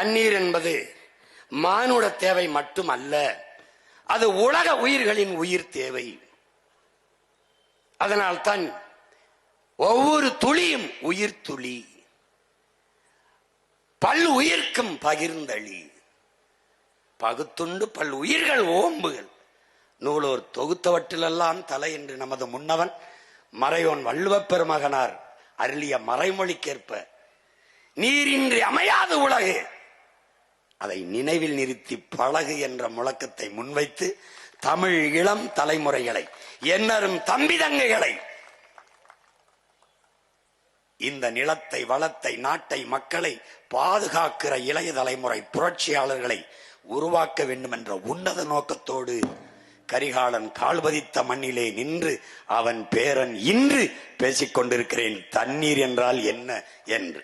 தண்ணீர் என்பது மானுட தேவை மட்டுமல்ல அது உலக உயிர்களின் உயிர் தேவை. அதனால்தான் ஒவ்வொரு துளியும் உயிர் துளி பல் உயிர்க்கும் பகிர்ந்தளி. பகுத்துண்டு பல் உயிர்கள் ஓம்புகள். நூலோர் தொகுத்தவற்றிலெல்லாம் தலை என்று நமது முன்னவன் மறையோன் வள்ளுவப் பெருமகனார் அருளிய மறைமொழிக்கேற்ப நீரின்றி அமையாது உலகு அதை நினைவில் நிறுத்தி பழகு என்ற முழக்கத்தை முன்வைத்து தமிழ் இளம் தலைமுறைகளை என்னரும் தம்பிதங்கைகளை இந்த நிலத்தை வளத்தை நாட்டை மக்களை பாதுகாக்கிற இளைய தலைமுறை புரட்சியாளர்களை உருவாக்க வேண்டும் என்ற உன்னத நோக்கத்தோடு கரிகாலன் கால்பதித்த மண்ணிலே நின்று அவன் பேரன் இன்று பேசிக்கொண்டிருக்கிறேன். தண்ணீர் என்றால் என்ன என்று.